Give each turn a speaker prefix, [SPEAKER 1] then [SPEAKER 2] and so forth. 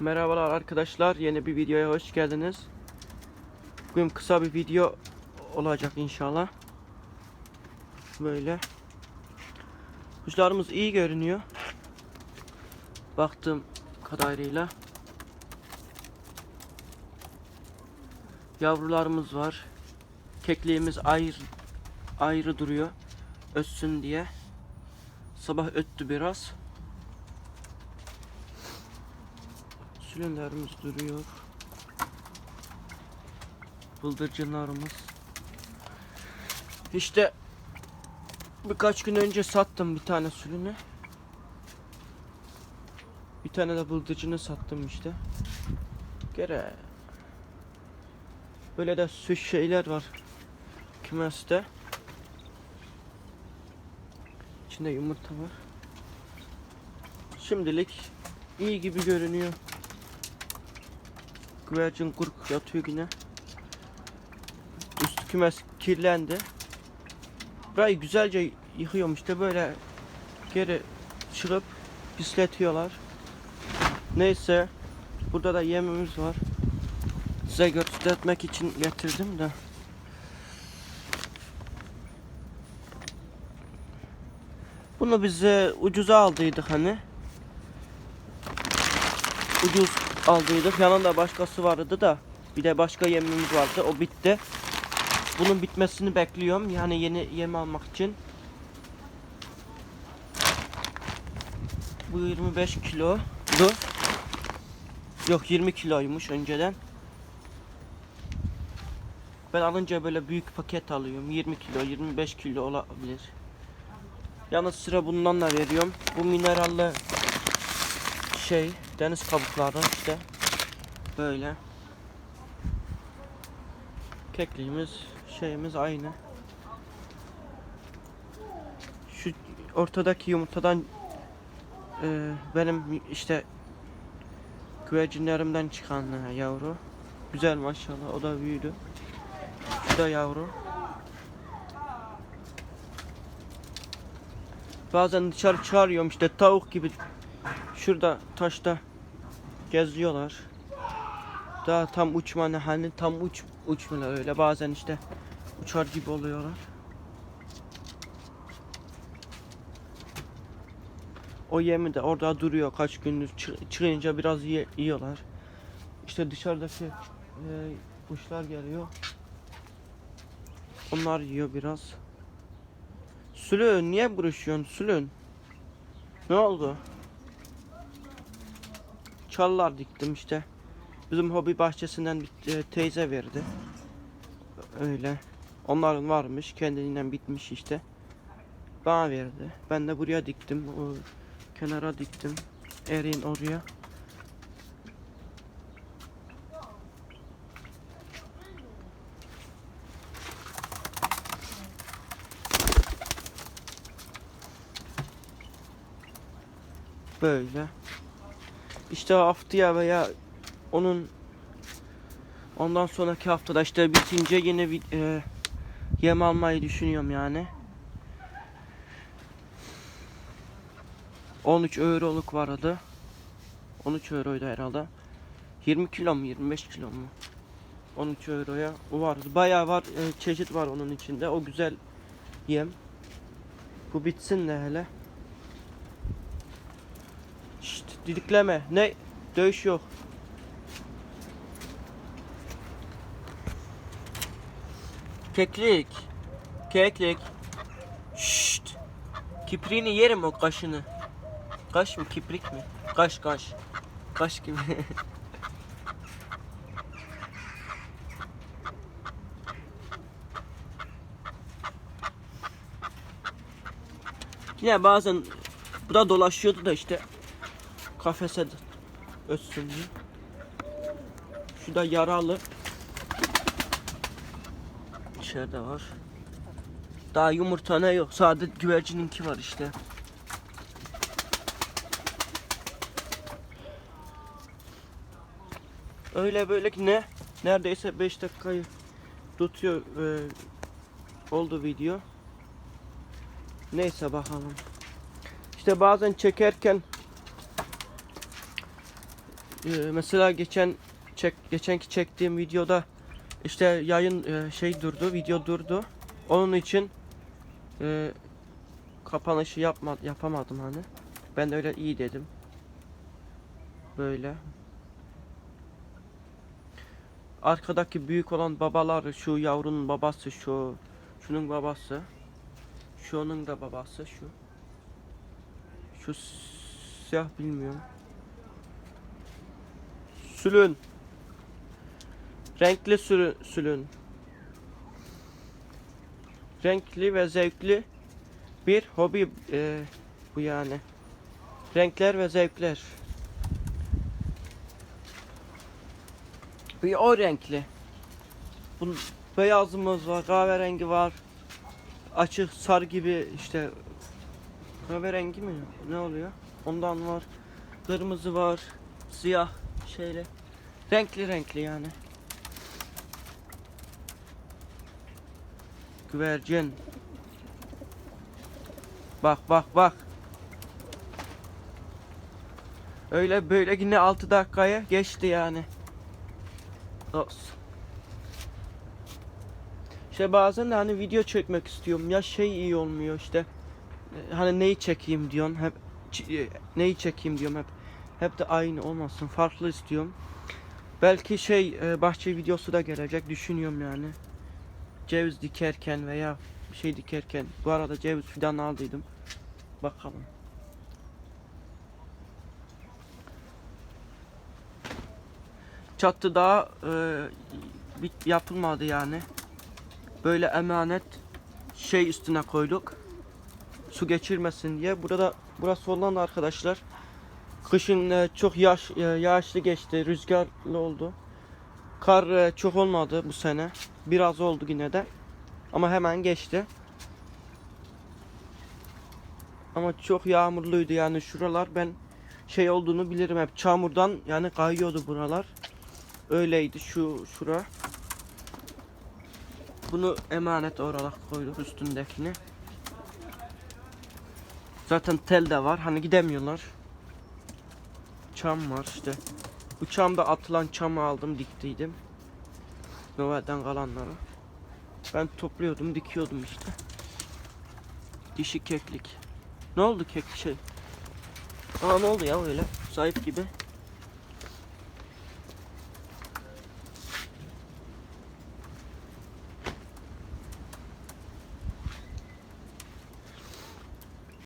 [SPEAKER 1] Merhabalar arkadaşlar. Yeni bir videoya hoş geldiniz. Bugün kısa bir video olacak inşallah. Böyle. Kuşlarımız iyi görünüyor. Baktığım kadarıyla. Yavrularımız var. Kekliğimiz ayrı ayrı duruyor. Ötsün diye. Sabah öttü biraz. Sülünlerimiz duruyor. Bıldırcınlarımız. İşte birkaç gün önce sattım bir tane sülünü. Bir tane de bıldırcını sattım işte. Gere. Böyle de süs şeyler var. Kümeste. İçinde yumurta var. Şimdilik iyi gibi görünüyor. Güvercin kurk yatıyor yine. Üst kümes kirlendi. Burayı güzelce yıkıyorum işte böyle geri çıkıp pisletiyorlar. Neyse burada da yemimiz var. Size göstermek için getirdim de. Bunu bize ucuza aldıydık hani. Ucuz aldıydık. Yanında başkası vardı da. Bir de başka yemimiz vardı. O bitti. Bunun bitmesini bekliyorum. Yani yeni yem almak için. Bu 25 kilodu. Yok 20 kiloymuş önceden. Ben alınca böyle büyük paket alıyorum. 20 kilo, 25 kilo olabilir. Yalnız sıra bundan da veriyorum. Bu mineralli şey deniz kabukları işte böyle. Kekliğimiz şeyimiz aynı. Şu ortadaki yumurtadan e, benim işte güvercinlerimden çıkan e, yavru. Güzel maşallah o da büyüdü. Şu da yavru. Bazen dışarı çağırıyorum işte tavuk gibi şurada taşta geziyorlar. Daha tam uçma hani tam uç uçmuyorlar öyle bazen işte uçar gibi oluyorlar. O yemi de orada duruyor kaç gündür Çı- çıkınca biraz yiyorlar. İşte dışarıdaki e, kuşlar geliyor. Onlar yiyor biraz. Sülün niye buruşuyorsun Sülün? Ne oldu? Çallar diktim işte. Bizim hobi bahçesinden bir e, teyze verdi. Öyle. Onların varmış. Kendiliğinden bitmiş işte. Bana verdi. Ben de buraya diktim. O kenara diktim. Erin oraya. Böyle. İşte haftaya veya onun ondan sonraki haftada işte bitince yine e, yem almayı düşünüyorum yani. 13 euroluk vardı. 13 euroydu herhalde. 20 kilo mu 25 kilo mu? 13 euroya o vardı. Bayağı var e, çeşit var onun içinde. O güzel yem. Bu bitsin de hele. Şşt didikleme. Ne? Dövüş yok. Keklik. Keklik. Şşt. Kipriğini yerim o kaşını. Kaş mı kiprik mi? Kaş kaş. Kaş gibi. Yine bazen bu da dolaşıyordu da işte kafese ötsün diye. Şu da yaralı. İçeride var. Daha yumurta ne yok. Sadece güvercininki var işte. Öyle böyle ki ne? Neredeyse 5 dakikayı tutuyor e, oldu video. Neyse bakalım. İşte bazen çekerken e, mesela geçen çek geçenki çektiğim videoda işte yayın e, şey durdu, video durdu. Onun için e, kapanışı yapma, yapamadım hani. Ben öyle iyi dedim. Böyle. Arkadaki büyük olan babalar şu yavrunun babası şu şunun babası. Şunun da babası şu. Şu siyah bilmiyorum. Sülün. Renkli sürü, sülün. Renkli ve zevkli bir hobi e, bu yani. Renkler ve zevkler. Bir o renkli. Bunun beyazımız var, kahverengi var. Açık sarı gibi işte kahverengi mi? Ne oluyor? Ondan var. Kırmızı var. Siyah şeyle. Renkli renkli yani. Güvercin. Bak bak bak. Öyle böyle yine 6 dakikaya geçti yani. Olsun. İşte bazen de hani video çekmek istiyorum ya şey iyi olmuyor işte. Hani neyi çekeyim diyorsun hep neyi çekeyim diyorum hep. Hep de aynı olmasın farklı istiyorum. Belki şey e, bahçe videosu da gelecek düşünüyorum yani. Ceviz dikerken veya bir şey dikerken. Bu arada ceviz fidanı aldıydım. Bakalım. Çatı daha e, yapılmadı yani. Böyle emanet şey üstüne koyduk. Su geçirmesin diye. Burada burası olan arkadaşlar. Kışın e, çok yağış, e, yağışlı geçti, rüzgarlı oldu. Kar e, çok olmadı bu sene. Biraz oldu yine de. Ama hemen geçti. Ama çok yağmurluydu yani şuralar ben şey olduğunu bilirim hep çamurdan yani kayıyordu buralar. Öyleydi şu şura. Bunu emanet olarak koyduk üstündekini. Zaten tel de var. Hani gidemiyorlar. Çam var işte. Bu çamda atılan çamı aldım diktiydim. Noel'den kalanları. Ben topluyordum dikiyordum işte. Dişi keklik. Ne oldu kek şey? Aa ne oldu ya öyle? Zayıf gibi.